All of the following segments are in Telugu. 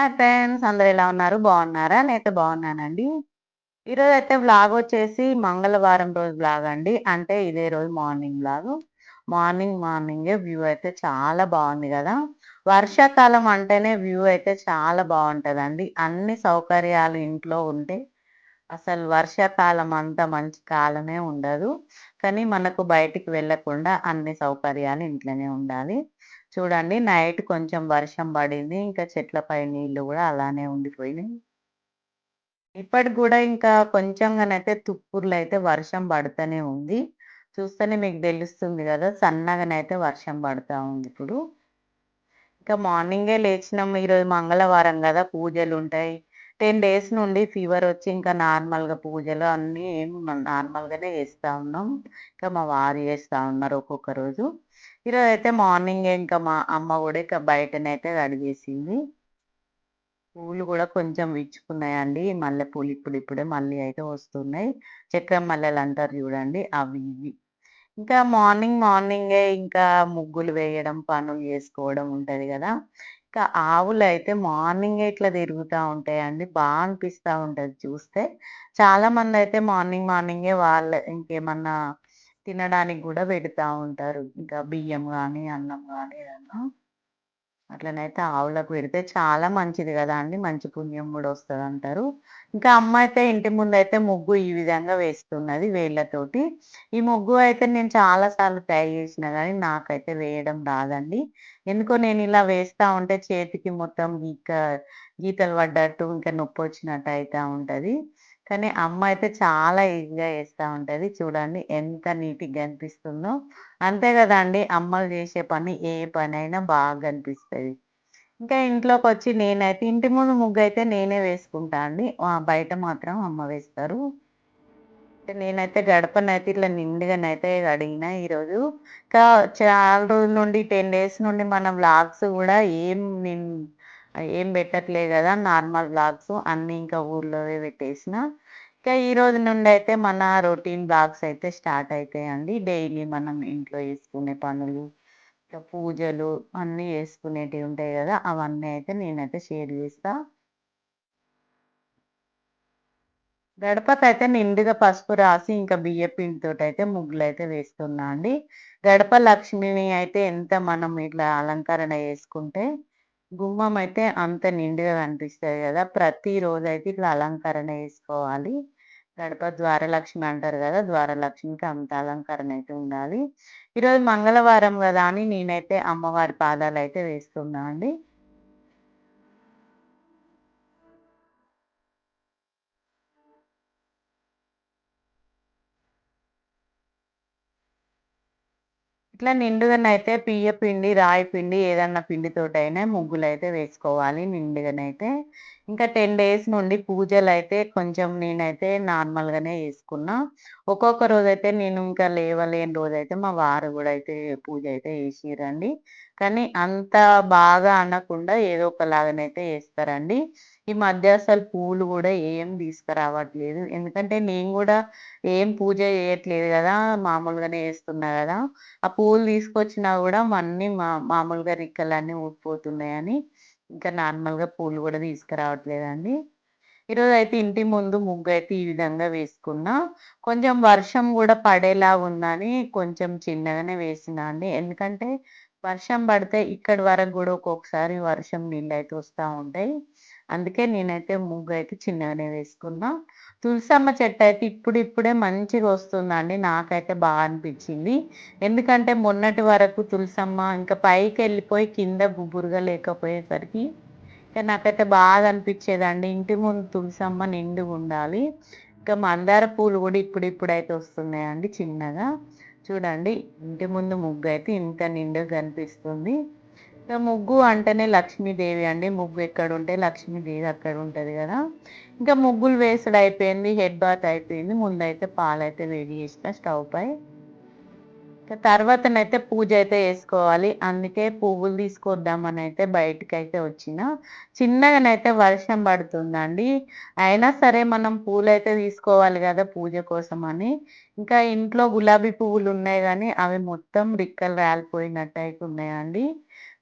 హాయ్ ఫ్రెండ్స్ ఎలా ఉన్నారు? బాగున్నారా? నేనైతే బాగున్నానండి. ఈరోజు అయితే బ్లాగ్ వచ్చేసి మంగళవారం రోజు బ్లాగ్ అండి. అంటే ఇదే రోజు మార్నింగ్ బ్లాగ్ మార్నింగ్ మార్నింగే వ్యూ అయితే చాలా బాగుంది కదా. వర్షాకాలం అంటేనే వ్యూ అయితే చాలా బాగుంటుందండి. అన్ని సౌకర్యాలు ఇంట్లో ఉంటే అసలు వర్షాకాలం అంత మంచి కాలమే ఉండదు. కానీ మనకు బయటికి వెళ్ళకుండా అన్ని సౌకర్యాలు ఇంట్లోనే ఉండాలి. చూడండి నైట్ కొంచెం వర్షం పడింది. ఇంకా చెట్లపై నీళ్ళు కూడా అలానే ఉండిపోయినాయి. ఇప్పటికి కూడా ఇంకా కొంచెంగానైతే తుప్పుర్లు అయితే వర్షం పడుతూనే ఉంది. చూస్తేనే మీకు తెలుస్తుంది కదా సన్నగానైతే వర్షం పడుతూ ఉంది ఇప్పుడు. ఇంకా మార్నింగే లేచినాం. ఈరోజు మంగళవారం కదా పూజలు ఉంటాయి. టెన్ డేస్ నుండి ఫీవర్ వచ్చి ఇంకా నార్మల్గా పూజలు అన్నీ ఏం నార్మల్గానే చేస్తూ ఉన్నాం. ఇంకా మా వారు చేస్తూ ఉన్నారు ఒక్కొక్క రోజు. ఈరోజు అయితే మార్నింగ్ ఇంకా మా అమ్మ కూడా ఇక బయటనైతే కడిగేసింది పూలు కూడా కొంచెం విచ్చుకున్నాయండి. మల్లె పూలు ఇప్పుడు ఇప్పుడే మళ్ళీ అయితే వస్తున్నాయి. చక్రం మల్లెలు అంటారు చూడండి అవి ఇవి. ఇంకా మార్నింగ్ మార్నింగే ఇంకా ముగ్గులు వేయడం పనులు చేసుకోవడం ఉంటుంది కదా. ఇంకా ఆవులు అయితే మార్నింగే ఇట్లా తిరుగుతూ ఉంటాయండి. బాగా అనిపిస్తూ ఉంటుంది చూస్తే. చాలామంది అయితే మార్నింగ్ మార్నింగే వాళ్ళ ఇంకేమన్నా తినడానికి కూడా పెడతా ఉంటారు. ఇంకా బియ్యం కానీ అన్నం కానీ ఏదన్నా. అట్లనైతే ఆవులకు పెడితే చాలా మంచిది కదా అండి. మంచి పుణ్యం కూడా వస్తుంది అంటారు. ఇంకా అమ్మ అయితే ఇంటి ముందు అయితే ముగ్గు ఈ విధంగా వేస్తున్నది వేళ్ళతోటి. ఈ ముగ్గు అయితే నేను చాలా సార్లు ట్రై చేసిన కానీ నాకైతే వేయడం రాదండి. ఎందుకో నేను ఇలా వేస్తా ఉంటే చేతికి మొత్తం గీక గీతలు పడ్డట్టు ఇంకా నొప్పి వచ్చినట్టు అయితే ఉంటది. కానీ అమ్మ అయితే చాలా ఈజీగా చేస్తూ ఉంటుంది. చూడండి ఎంత నీట్గా అనిపిస్తుందో అంతే కదండి అమ్మలు చేసే పని ఏ పని అయినా బాగా అనిపిస్తుంది ఇంకా ఇంట్లోకి వచ్చి నేనైతే ఇంటి ముందు ముగ్గు అయితే నేనే వేసుకుంటా అండి. బయట మాత్రం అమ్మ వేస్తారు. నేనైతే గడపనైతే ఇట్లా నిండుగానైతే అడిగిన ఈరోజు. ఇంకా చాలా రోజుల నుండి టెన్ డేస్ నుండి మన వ్లాగ్స్ కూడా ఏం ఏం పెట్టట్లేదు కదా నార్మల్ బ్లాగ్స్ అన్నీ ఇంకా ఊర్లోవే పెట్టేసిన. ఇంకా ఈ రోజు నుండి అయితే మన రొటీన్ బ్లాగ్స్ అయితే స్టార్ట్ అవుతాయండి డైలీ మనం ఇంట్లో చేసుకునే పనులు ఇంకా పూజలు అన్నీ చేసుకునేటివి ఉంటాయి కదా అవన్నీ అయితే నేనైతే షేర్ చేస్తా. గడపకైతే నిండుగా పసుపు రాసి ఇంకా బియ్య పిండితో అయితే ముగ్గులు అయితే వేస్తున్నా అండి. గడప లక్ష్మిని అయితే ఎంత మనం ఇట్లా అలంకరణ చేసుకుంటే గుమ్మం అయితే అంత నిండుగా కనిపిస్తుంది కదా. ప్రతిరోజు అయితే ఇట్లా అలంకరణ చేసుకోవాలి. గడప ద్వారలక్ష్మి అంటారు కదా ద్వారలక్ష్మికి అంత అలంకరణ అయితే ఉండాలి. ఈరోజు మంగళవారం కదా అని నేనైతే అమ్మవారి పాదాలు అయితే వేస్తున్నా అండి. ఇట్లా నిండుగానైతే బియ్య పిండి రాయి పిండి ఏదన్నా పిండితోటైనా ముగ్గులు అయితే వేసుకోవాలి నిండుగానైతే. ఇంకా టెన్ డేస్ నుండి పూజలు అయితే కొంచెం నేనైతే నార్మల్గానే వేసుకున్నా ఒక్కొక్క రోజైతే నేను ఇంకా లేవలేని రోజైతే మా వారు కూడా అయితే పూజ అయితే వేసిరండి కానీ అంత బాగా అనకుండా ఏదో ఒకలాగానైతే వేస్తారండి ఈ మధ్య అసలు పూలు కూడా ఏం తీసుకురావట్లేదు. ఎందుకంటే నేను కూడా ఏం పూజ చేయట్లేదు కదా మామూలుగానే వేస్తున్నా కదా. ఆ పూలు తీసుకొచ్చినా కూడా అన్నీ మా మామూలుగా రిక్కలన్నీ ఊడిపోతున్నాయని ఇంకా నార్మల్గా పూలు కూడా తీసుకురావట్లేదండి. ఈరోజు అయితే ఇంటి ముందు ముగ్గు అయితే ఈ విధంగా వేసుకున్నా. కొంచెం వర్షం కూడా పడేలా ఉందని కొంచెం చిన్నగానే వేసిన అండి. ఎందుకంటే వర్షం పడితే ఇక్కడి వరకు కూడా ఒక్కొక్కసారి వర్షం నీళ్ళు అయితే వస్తూ ఉంటాయి. అందుకే నేనైతే ముగ్గు అయితే చిన్నగానే వేసుకున్నా. తులసమ్మ చెట్టు అయితే ఇప్పుడు ఇప్పుడే మంచిగా వస్తుందండి. నాకైతే బాగా అనిపించింది. ఎందుకంటే మొన్నటి వరకు తులసమ్మ ఇంకా పైకి వెళ్ళిపోయి కింద బుబురుగా లేకపోయేసరికి ఇంకా నాకైతే బాగా అనిపించేదండి. ఇంటి ముందు తులసమ్మ నిండు ఉండాలి. ఇంకా మందార పూలు కూడా ఇప్పుడు ఇప్పుడైతే వస్తున్నాయండి చిన్నగా. చూడండి ఇంటి ముందు ముగ్గు అయితే ఇంత నిండుగా కనిపిస్తుంది. ఇంకా ముగ్గు అంటేనే లక్ష్మీదేవి అండి. ముగ్గు ఎక్కడ ఉంటే లక్ష్మీదేవి అక్కడ ఉంటుంది కదా. ఇంకా ముగ్గులు వేసుడు అయిపోయింది హెడ్ బాత్ అయిపోయింది. ముందైతే పాలైతే వేడి చేసిన స్టవ్ పై. ఇంకా తర్వాతనైతే పూజ అయితే వేసుకోవాలి. అందుకే పువ్వులు తీసుకొద్దామని అయితే బయటకు అయితే వచ్చిన. చిన్నగానైతే వర్షం పడుతుందండి. అయినా సరే మనం పూలు అయితే తీసుకోవాలి కదా పూజ కోసం అని. ఇంకా ఇంట్లో గులాబీ పువ్వులు ఉన్నాయి కానీ అవి మొత్తం రిక్కలు రాలిపోయినట్టు అయితే ఉన్నాయండి.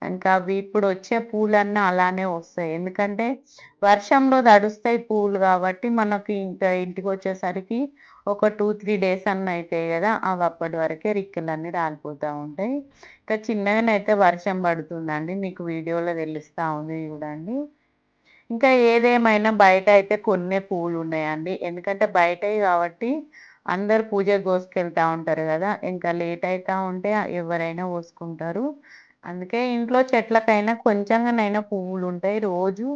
ఇంకా అవి ఇప్పుడు వచ్చే పూలన్నీ అలానే వస్తాయి. ఎందుకంటే వర్షంలో తడుస్తాయి పూలు కాబట్టి మనకి ఇంకా ఇంటికి వచ్చేసరికి ఒక టూ త్రీ డేస్ అన్న అవుతాయి కదా అవి అప్పటి వరకే రిక్కలన్నీ రాలిపోతూ ఉంటాయి. ఇంకా చిన్నగానైతే వర్షం పడుతుందండి మీకు వీడియోలో తెలుస్తూ ఉంది చూడండి. ఇంకా ఏదేమైనా బయట అయితే కొన్నే పూలు ఉన్నాయండి. ఎందుకంటే బయటవి కాబట్టి అందరు పూజ కోసుకెళ్తూ ఉంటారు కదా ఇంకా లేట్ అవుతూ ఉంటే ఎవరైనా కోసుకుంటారు అందుకే ఇంట్లో చెట్లకైనా కొంచెంగానైనా పువ్వులు ఉంటాయి రోజు.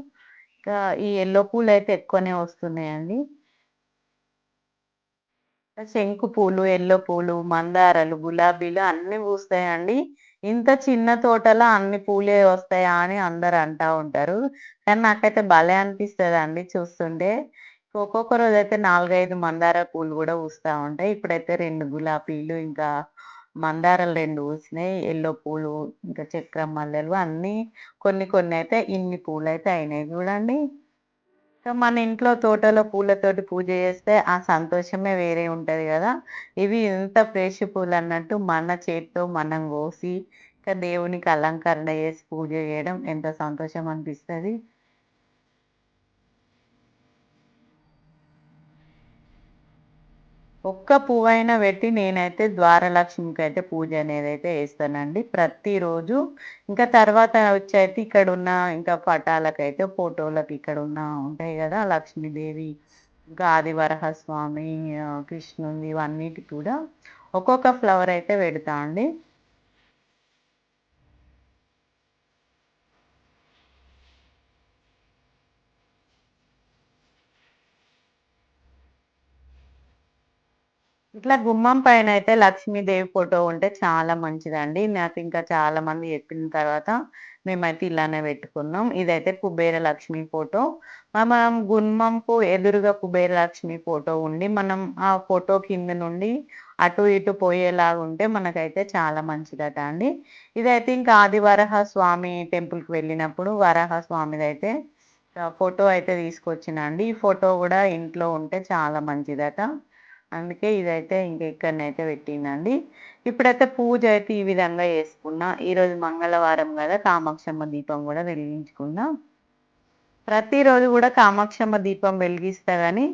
ఇంకా ఈ ఎల్లో పూలు అయితే ఎక్కువనే వస్తున్నాయండి. శంకు పూలు ఎల్లో పూలు మందారాలు గులాబీలు అన్ని పూస్తాయండి. ఇంత చిన్న తోటలో అన్ని పూలే వస్తాయా అని అందరు అంటా ఉంటారు. కానీ నాకైతే భలే అనిపిస్తుంది అండి చూస్తుంటే. ఒక్కొక్క రోజు అయితే నాలుగైదు మందార పూలు కూడా పూస్తూ ఉంటాయి. ఇప్పుడైతే రెండు గులాబీలు ఇంకా మందారాలు రెండు పూసినాయి ఎల్లో పూలు ఇంకా చక్రం మల్లెలు అన్నీ కొన్ని కొన్ని అయితే ఇన్ని పూలు అయితే అయినాయి చూడండి. ఇంకా మన ఇంట్లో తోటలో పూలతోటి పూజ చేస్తే ఆ సంతోషమే వేరే ఉంటుంది కదా. ఇవి ఎంత ఫ్రెష్ పూలు అన్నట్టు మన చేతితో మనం కోసి ఇంకా దేవునికి అలంకరణ చేసి పూజ చేయడం ఎంత సంతోషం అనిపిస్తుంది. ఒక్క పువ్వైనా పెట్టి నేనైతే ద్వారలక్ష్మికి అయితే పూజ అనేది అయితే వేస్తానండి ప్రతిరోజు ఇంకా తర్వాత వచ్చి అయితే ఇక్కడ ఉన్న ఇంకా పటాలకైతే ఫోటోలకు ఇక్కడ ఉన్న ఉంటాయి కదా లక్ష్మీదేవి ఇంకా ఆదివరహ స్వామి కృష్ణుని ఇవన్నిటి కూడా ఒక్కొక్క ఫ్లవర్ అయితే పెడతా అండి. ఇట్లా గుమ్మం పైన అయితే లక్ష్మీదేవి ఫోటో ఉంటే చాలా మంచిదండి. నాకు ఇంకా చాలా మంది చెప్పిన తర్వాత మేమైతే ఇలానే పెట్టుకున్నాం. ఇదైతే కుబేర లక్ష్మి ఫోటో. మనం గుమ్మంకు ఎదురుగా కుబేర లక్ష్మి ఫోటో ఉండి మనం ఆ ఫోటో కింద నుండి అటు ఇటు పోయేలాగా ఉంటే మనకైతే చాలా మంచిదట అండి. ఇదైతే ఇంకా ఆదివరహ స్వామి టెంపుల్కి వెళ్ళినప్పుడు వరహ స్వామిది అయితే ఫోటో అయితే తీసుకొచ్చిన అండి. ఈ ఫోటో కూడా ఇంట్లో ఉంటే చాలా మంచిదట. అందుకే ఇదైతే ఇంక ఇక్కడనైతే పెట్టిందండి. ఇప్పుడైతే పూజ అయితే ఈ విధంగా చేసుకున్నా. ఈరోజు మంగళవారం కదా కామాక్షమ్మ దీపం కూడా వెలిగించుకున్నా. ప్రతిరోజు కూడా కామాక్షమ్మ దీపం వెలిగిస్తా కానీ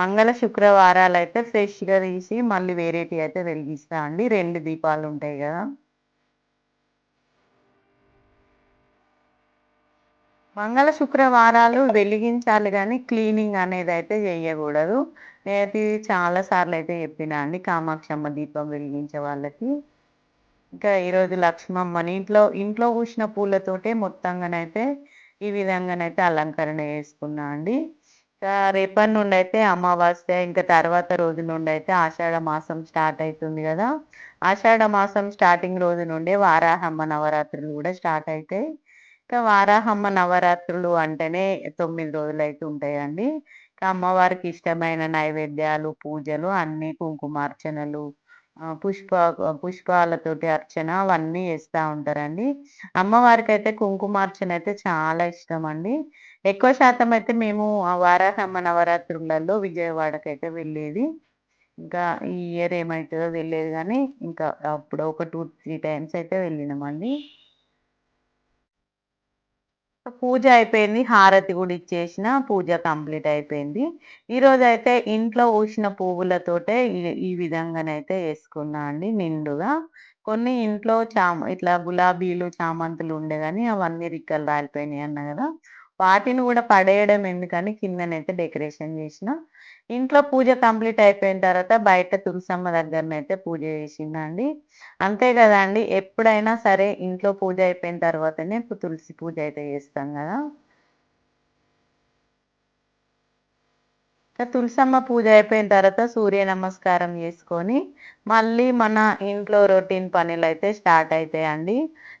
మంగళ శుక్రవారాలు అయితే ఫ్రెష్గా తీసి మళ్ళీ వేరేటి అయితే వెలిగిస్తా అండి. రెండు దీపాలు ఉంటాయి కదా. మంగళ శుక్రవారాలు వెలిగించాలి కానీ క్లీనింగ్ అనేది అయితే చేయకూడదు నేనైతే చాలా సార్లు అయితే చెప్పిన అండి కామాక్షమ్మ దీపం వెలిగించే వాళ్ళకి. ఇంకా ఈరోజు లక్ష్మమ్మని ఇంట్లో ఇంట్లో పూసిన పూలతోటే మొత్తంగానైతే ఈ విధంగానైతే అలంకరణ చేసుకున్నా అండి. ఇంకా రేపటి నుండి అయితే అమావాస్య ఇంకా తర్వాత రోజు నుండి అయితే ఆషాఢ మాసం స్టార్ట్ అవుతుంది కదా. ఆషాఢ మాసం స్టార్టింగ్ రోజు నుండే వారాహమ్మ నవరాత్రులు కూడా స్టార్ట్ అవుతాయి ఇంకా వారాహమ్మ నవరాత్రులు అంటేనే తొమ్మిది రోజులు అయితే ఉంటాయండి. అమ్మవారికి ఇష్టమైన నైవేద్యాలు పూజలు అన్ని కుంకుమార్చనలు పుష్ప పుష్పాలతోటి అర్చన అవన్నీ చేస్తూ ఉంటారండి. అమ్మవారికి అయితే కుంకుమార్చన అయితే చాలా ఇష్టం అండి. ఎక్కువ శాతం అయితే మేము వారాహమ్మ నవరాత్రులలో విజయవాడకి అయితే వెళ్ళేది. ఇంకా ఈ ఇయర్ ఏమవుతుందో తెలియదు కానీ ఇంకా అప్పుడు ఒక టూ త్రీ టైమ్స్ అయితే వెళ్ళినామండి. పూజ అయిపోయింది హారతి కూడా ఇచ్చేసిన పూజ కంప్లీట్ అయిపోయింది. ఈరోజు అయితే ఇంట్లో ఊసిన పువ్వులతోటే ఈ విధంగానైతే వేసుకున్నా అండి నిండుగా. కొన్ని ఇంట్లో చామ ఇట్లా గులాబీలు చామంతులు ఉండే కానీ అవన్నీ రిక్కలు రాలిపోయినాయి అన్న కదా. వాటిని కూడా పడేయడం ఎందుకని కిందనైతే డెకరేషన్ చేసిన. ఇంట్లో పూజ కంప్లీట్ అయిపోయిన తర్వాత బయట తులసమ్మ దగ్గరనైతే పూజ చేసిందండి. అంతే కదండి ఎప్పుడైనా సరే ఇంట్లో పూజ అయిపోయిన తర్వాతనే తులసి పూజ అయితే చేస్తాం కదా. తులసమ్మ పూజ అయిపోయిన తర్వాత సూర్య నమస్కారం చేసుకొని మళ్ళీ మన ఇంట్లో రొటీన్ పనులు అయితే స్టార్ట్ అవుతాయండి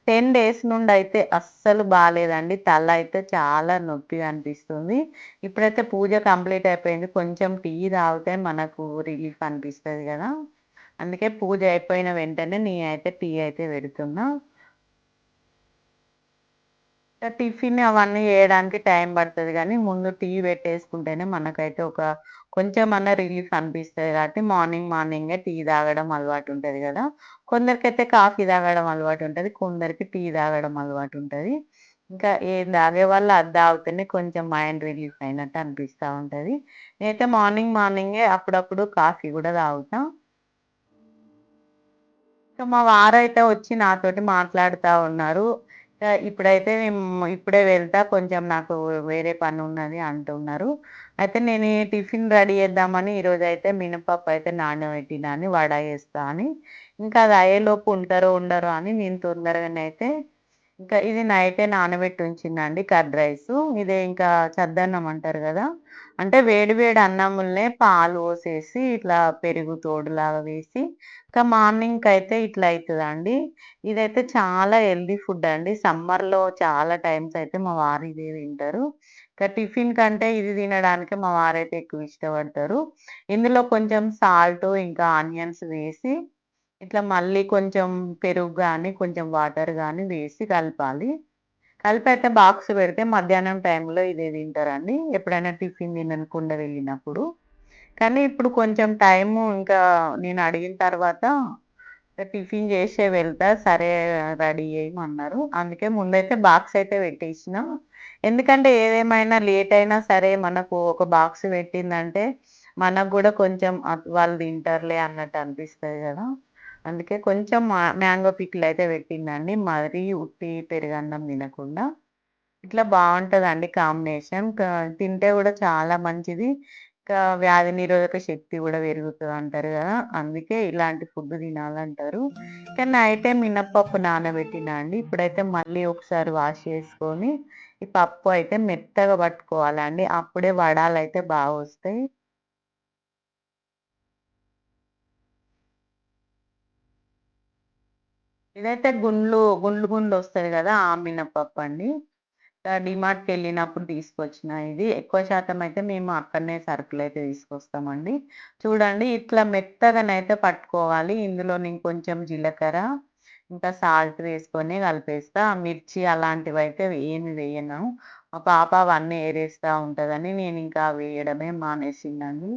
టెన్ డేస్ నుండి అయితే అస్సలు బాగాలేదండి. తల అయితే చాలా నొప్పి అనిపిస్తుంది. ఇప్పుడైతే పూజ కంప్లీట్ అయిపోయింది. కొంచెం టీ తాగితే మనకు రిలీఫ్ అనిపిస్తుంది కదా. అందుకే పూజ అయిపోయిన వెంటనే నేను అయితే టీ అయితే పెడుతున్నా. టిఫిన్ అవన్నీ చేయడానికి టైం పడుతుంది కానీ ముందు టీ పెట్టేసుకుంటేనే మనకైతే ఒక కొంచెం అన్న రిలీఫ్ అనిపిస్తుంది కాబట్టి మార్నింగ్ మార్నింగే టీ తాగడం అలవాటు ఉంటుంది కదా. కొందరికైతే కాఫీ తాగడం అలవాటు ఉంటుంది కొందరికి టీ తాగడం అలవాటు ఉంటుంది. ఇంకా ఏం తాగే వాళ్ళు అది తాగితేనే కొంచెం మైండ్ రిలీఫ్ అయినట్టు అనిపిస్తూ ఉంటుంది. నేనైతే మార్నింగ్ మార్నింగే అప్పుడప్పుడు కాఫీ కూడా తాగుతాం. ఇంకా మా వారైతే వచ్చి నాతోటి మాట్లాడుతూ ఉన్నారు. ఇప్పుడైతే మేము ఇప్పుడే వెళ్తా కొంచెం నాకు వేరే పని ఉన్నది అంటున్నారు. అయితే నేను టిఫిన్ రెడీ చేద్దామని ఈరోజైతే మినపప్పు అయితే నానబెట్టినా అని వడ వేస్తా అని. ఇంకా అది అయ్యేలోపు ఉంటారో ఉండరో అని నేను తొందరగానైతే ఇంకా ఇది నైటే నానబెట్టి ఉంచిందండి కర్డ్ రైసు. ఇదే ఇంకా చద్దన్నం అంటారు కదా అంటే వేడి వేడి అన్నంలనే పాలు పోసేసి ఇట్లా పెరుగు తోడులాగా వేసి ఇంకా మార్నింగ్కి అయితే ఇట్లా అవుతుందండి ఇదైతే చాలా హెల్దీ ఫుడ్ అండి. సమ్మర్‌లో చాలా టైమ్స్ అయితే మా వారు ఇదే తింటారు. ఇంకా టిఫిన్ కంటే ఇది తినడానికి మా వారైతే ఎక్కువ ఇష్టపడతారు. ఇందులో కొంచెం సాల్టు ఇంకా ఆనియన్స్ వేసి ఇట్లా మళ్ళీ కొంచెం పెరుగు కానీ కొంచెం వాటర్ కానీ వేసి కలపాలి. కలిపైతే బాక్స్ పెడితే మధ్యాహ్నం టైంలో ఇదే తింటారండి. ఎప్పుడైనా టిఫిన్ తినకుండా వెళ్ళినప్పుడు. కానీ ఇప్పుడు కొంచెం టైము ఇంకా నేను అడిగిన తర్వాత టిఫిన్ చేసే వెళ్తా. సరే రెడీ చేయమన్నారు. అందుకే ముందైతే బాక్స్ అయితే పెట్టేసిన. ఎందుకంటే ఏదేమైనా లేట్ అయినా సరే మనకు ఒక బాక్స్ పెట్టిందంటే మనకు కూడా కొంచెం వాళ్ళు తింటారులే అన్నట్టు అనిపిస్తుంది కదా అందుకే కొంచెం మా మ్యాంగో పిక్లు అయితే పెట్టిందండి. మరీ ఉట్టి పెరుగన్నం తినకుండా. ఇట్లా బాగుంటుందండి కాంబినేషన్. తింటే కూడా చాలా మంచిది. ఇంకా వ్యాధి నిరోధక శక్తి కూడా పెరుగుతుంది అంటారు కదా అందుకే ఇలాంటి ఫుడ్ తినాలంటారు. ఇక నైటే మినప్పప్పు నానబెట్టినా అండి. ఇప్పుడైతే మళ్ళీ ఒకసారి వాష్ చేసుకొని ఈ పప్పు అయితే మెత్తగా పట్టుకోవాలండి. అప్పుడే వడలు అయితే బాగా వస్తాయి ఇదైతే గుండ్లు గుండ్లు గుండ్లు వస్తుంది కదా ఆ మినపప్పండి. డిమార్ట్కి వెళ్ళినప్పుడు తీసుకొచ్చిన ఇది. ఎక్కువ శాతం అయితే మేము అక్కడనే సరుకులు అయితే తీసుకొస్తామండి. చూడండి ఇట్లా మెత్తగానైతే పట్టుకోవాలి. ఇందులో నేను కొంచెం జీలకర్ర, ఇంకా సాల్ట్ వేసుకొని కలిపేస్తా. మిర్చి అలాంటివి అయితే ఏమి వేయను. మా పాప అవన్నీ వేరేస్తా ఉంటుందని నేను ఇంకా వేయడమే మానేసిందండి.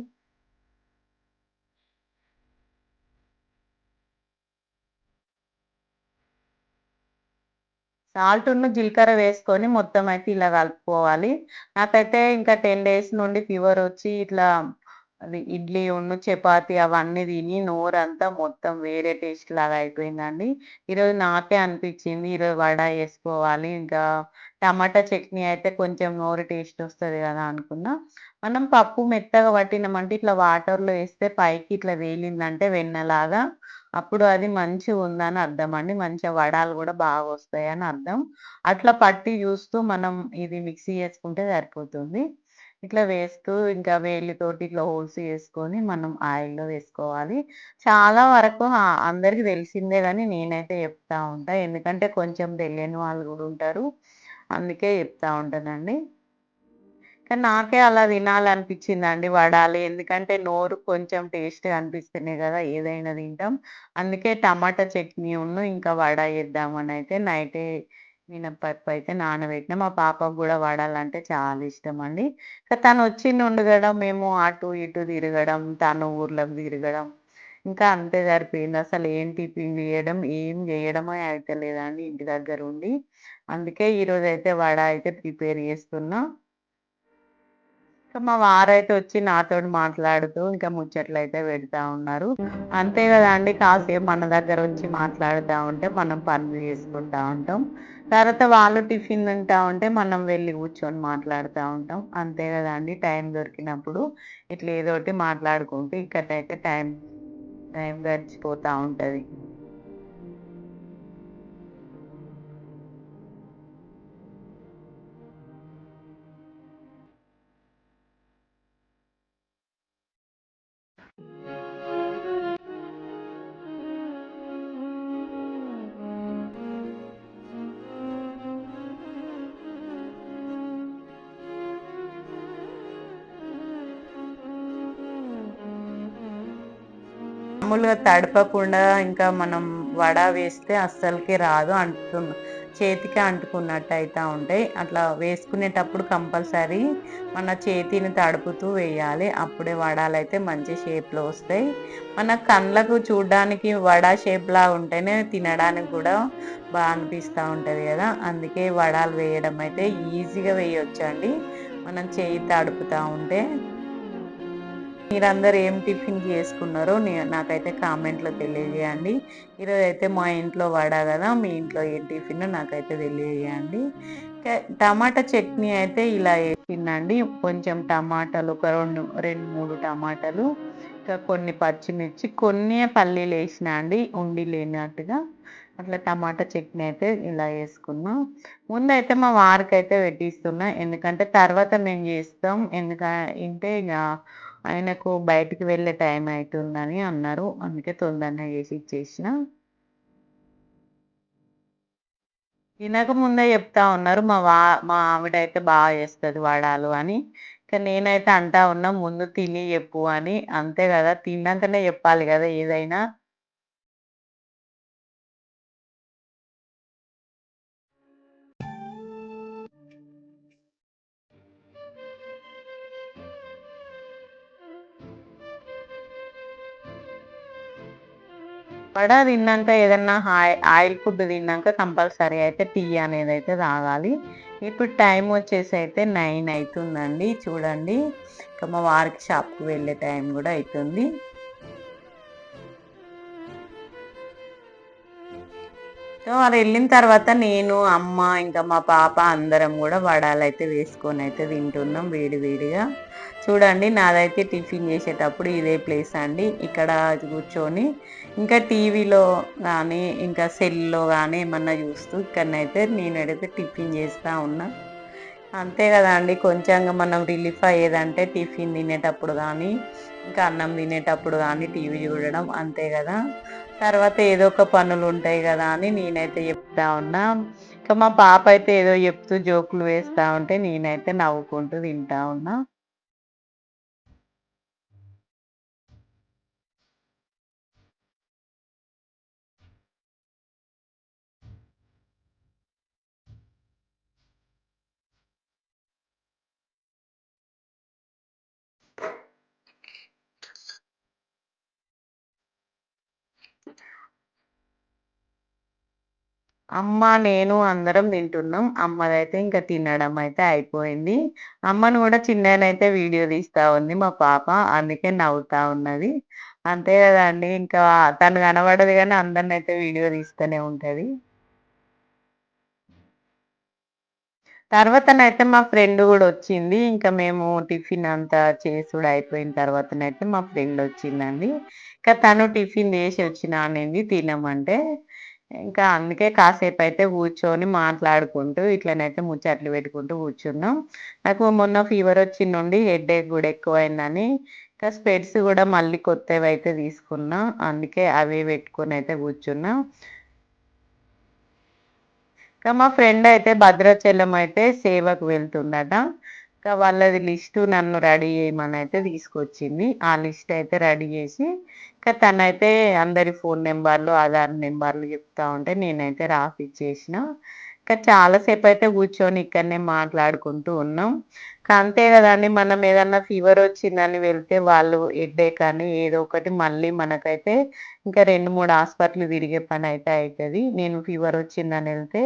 సాల్టును, జీలకర్ర వేసుకొని మొత్తం అయితే ఇలా కలుపుకోవాలి. నాకైతే ఇంకా 10 డేస్ నుండి ఫీవర్ వచ్చి ఇట్లా అది ఇడ్లీ ఉన్ను చపాతి అవన్నీ తిని నోరంతా మొత్తం వేరే టేస్ట్ లాగా అయిపోయిందండి. ఈరోజు నాకే అనిపించింది ఈరోజు వడ వేసుకోవాలి ఇంకా టమాటా చట్నీ అయితే కొంచెం నోరు టేస్ట్ వస్తుంది కదా అనుకున్నా. మనం పప్పు మెత్తగా పట్టినామంటే ఇట్లా వాటర్‌లో వేస్తే పైకి ఇట్లా వేలిందంటే వెన్నలాగా అప్పుడు అది మంచిగా ఉందని అర్థమండి. మంచిగా వడాలు బాగా వస్తాయని అర్థం. అట్లా పట్టి చూస్తూ మనం ఇది మిక్సీ చేసుకుంటే సరిపోతుంది. ఇట్లా వేస్తూ ఇంకా వేలితోటి ఇట్లా హోల్స్ చేసుకొని మనం ఆయిల్‌లో వేసుకోవాలి. చాలా వరకు అందరికీ అందరికి తెలిసిందే కానీ నేనైతే చెప్తా ఉంటా. ఎందుకంటే కొంచెం తెలియని వాళ్ళు కూడా ఉంటారు. అందుకే చెప్తా ఉంటానండి. కానీ నాకే అలా తినాలనిపిచ్చిందండి వడాలి ఎందుకంటే నోరు కొంచెం టేస్ట్‌గా అనిపిస్తేనే కదా ఏదైనా తింటాం. అందుకే టమాటా చట్నీ ఉన్ను ఇంకా వడ చేద్దామనైతే నైటే మినపప్పు అయితే నానబెట్టినా. మా పాపకు కూడా వడాలంటే చాలా ఇష్టం అండి తను నుండి ఉండగడం మేము అటు ఇటు తిరగడం, తను ఊర్లోకి తిరగడం ఇంకా అంతే సరిపోయింది. అసలు ఏం టిఫిన్ చేయడం, ఏం చేయడమే అయితలేదండి ఇంటి దగ్గర ఉండి అందుకే ఈరోజైతే వడ అయితే ప్రిపేర్ చేస్తున్నా. ఇంకా మా వారైతే వచ్చి నాతో మాట్లాడుతూ ఇంకా ముచ్చట్లు అయితే పెడతా ఉన్నారు. అంతే కదండి కాసేపు మన దగ్గర వచ్చి మాట్లాడుతా ఉంటే మనం పనులు చేసుకుంటా ఉంటాం. తర్వాత వాళ్ళు టిఫిన్ తింటా ఉంటే మనం వెళ్ళి కూర్చొని మాట్లాడుతూ ఉంటాం. అంతే గదండీ! టైం దొరికినప్పుడు ఇట్లా ఏదోటి మాట్లాడుకుంటూ ఇక్కడైతే టైం టైం గడిచిపోతూ ఉంటుంది మామూలుగా తడపకుండా ఇంకా మనం వడ వేస్తే అస్సలకి రాదు అంటున్నా. చేతికి అంటుకున్నట్టు అయితే ఉంటాయి. అట్లా వేసుకునేటప్పుడు కంపల్సరీ మన చేతిని తడుపుతూ వేయాలి. అప్పుడే వడాలు అయితే మంచి షేప్లో వస్తాయి. మన కళ్ళకు చూడడానికి వడ షేప్లా ఉంటేనే తినడానికి కూడా బాగా అనిపిస్తూ ఉంటుంది కదా. అందుకే వడాలు వేయడం అయితే ఈజీగా వేయొచ్చండి. మనం చేయి తడుపుతూ ఉంటే. మీరందరూ ఏం టిఫిన్ చేసుకున్నారో నాకైతే కామెంట్లో తెలియజేయండి. ఈరోజు అయితే మా ఇంట్లో వడ కదా మీ ఇంట్లో ఏ టిఫిన్ నాకైతే తెలియజేయండి. టమాటా చట్నీ అయితే ఇలా వేసిందండి కొంచెం టమాటాలు ఒక రెండు రెండు మూడు టమాటాలు ఇంకా కొన్ని పచ్చిమిర్చి కొన్ని పల్లీలు వేసిన అండి ఉండి లేనట్టుగా. అట్లా టమాటా చట్నీ అయితే ఇలా వేసుకున్నాం ముందైతే మా వారికి అయితే పెట్టిస్తున్నా. ఎందుకంటే తర్వాత మేము చేస్తాం. ఎందుకంటే ఇక ఆయనకు బయటికి వెళ్ళే టైం అవుతుందని అన్నారు. అందుకే తొందరగా చేసి ఇచ్చేసిన. తినక ముందే చెప్తా ఉన్నారు మా వా మా ఆవిడ అయితే బాగా చేస్తుంది వడాలు అని. ఇంకా నేనైతే అంటా ఉన్నా ముందు తిని చెప్పు అని. అంతే కదా తిన్నాకనే చెప్పాలి కదా ఏదైనా. వడ తిన్నాక ఏదన్నా ఆయిల్ ఫుడ్ తిన్నాక కంపల్సరీ అయితే టీ అనేది అయితే తాగాలి. ఇప్పుడు టైం వచ్చేసి అయితే నైన్ అవుతుందండి చూడండి. ఇంకా మా వారికి షాప్కి వెళ్ళే టైం కూడా అవుతుంది. సో అది వెళ్ళిన తర్వాత నేను అమ్మ ఇంకా మా పాప అందరం కూడా వడాలు అయితే వేసుకొని అయితే తింటున్నాం వేడి వేడిగా. చూడండి నాదైతే టిఫిన్ చేసేటప్పుడు ఇదే ప్లేస్ అండి. ఇక్కడ కూర్చొని ఇంకా టీవీలో కానీ ఇంకా సెల్లో కానీ ఏమన్నా చూస్తూ ఇక్కడనైతే నేనైతే టిఫిన్ చేస్తూ ఉన్నా. అంతే కదా అండి కొంచెంగా మనం రిలీఫ్ అయ్యేదంటే టిఫిన్ తినేటప్పుడు కానీ ఇంకా అన్నం తినేటప్పుడు కానీ టీవీ చూడడం అంతే కదా. తర్వాత ఏదో ఒక పనులు ఉంటాయి కదా అని నేనైతే చెప్తా ఉన్నా. ఇంకా మా పాప అయితే ఏదో చెప్తూ జోకులు వేస్తూ ఉంటే నేనైతే నవ్వుకుంటూ తింటా ఉన్నా. అమ్మ నేను అందరం తింటున్నాం. అమ్మదైతే ఇంకా తినడం అయితే అయిపోయింది. అమ్మను కూడా చిన్ననైతే వీడియో తీస్తా ఉంది మా పాప. అందుకే నవ్వుతా ఉన్నది. అంతే కదండి ఇంకా తను కనబడదు కానీ అందరిని అయితే వీడియో తీస్తూనే ఉంటుంది. తర్వాతనైతే మా ఫ్రెండ్ కూడా వచ్చింది. ఇంకా మేము టిఫిన్ అంతా చేసుడు అయిపోయిన తర్వాతనైతే మా ఫ్రెండ్ వచ్చిందండి. ఇంకా తను టిఫిన్ చేసి వచ్చినా అనేది తినమంటే. ఇంకా అందుకే కాసేపు అయితే కూర్చొని మాట్లాడుకుంటూ ఇట్లనైతే ముచ్చట్లు పెట్టుకుంటూ కూర్చున్నాం. నాకు మొన్న ఫీవర్ వచ్చి నుండి హెడ్ ఏక్ కూడా ఎక్కువైందని. ఇంకా స్పెడ్స్ కూడా మళ్ళీ కొత్తవి అయితే తీసుకున్నా అందుకే అవి పెట్టుకొని అయితే కూర్చున్నా. ఇంకా మా ఫ్రెండ్ అయితే భద్రాచలం అయితే సేవకు వెళ్తుందట. ఇంకా వాళ్ళది లిస్టు నన్ను రెడీ చేయమని అయితే తీసుకొచ్చింది. ఆ లిస్ట్ అయితే రెడీ చేసి ఇంకా తనైతే అందరి ఫోన్ నెంబర్లు ఆధార్ నెంబర్లు చెప్తా ఉంటే నేనైతే రాసిచ్చేసిన ఇంకా చాలాసేపు అయితే కూర్చొని ఇక్కడనే మాట్లాడుకుంటూ ఉన్నాం. అంతే కదండి మనం ఏదన్నా ఫీవర్ వచ్చిందని వెళ్తే వాళ్ళు ఎడ్డే కానీ ఏదో ఒకటి మళ్ళీ మనకైతే ఇంకా రెండు మూడు హాస్పిటల్ తిరిగే పని అయితే అవుతుంది నేను ఫీవర్ వచ్చిందని వెళ్తే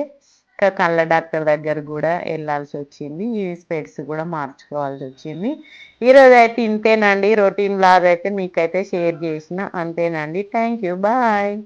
కళ్ళ డాక్టర్ దగ్గర కూడా వెళ్ళాల్సి వచ్చింది. ఈ స్పెడ్స్ కూడా మార్చుకోవాల్సి వచ్చింది. ఈరోజు అయితే ఇంతేనండి. రొటీన్ బ్లాగ్ అయితే మీకైతే షేర్ చేసిన. అంతేనండి. Thank you. బాయ్.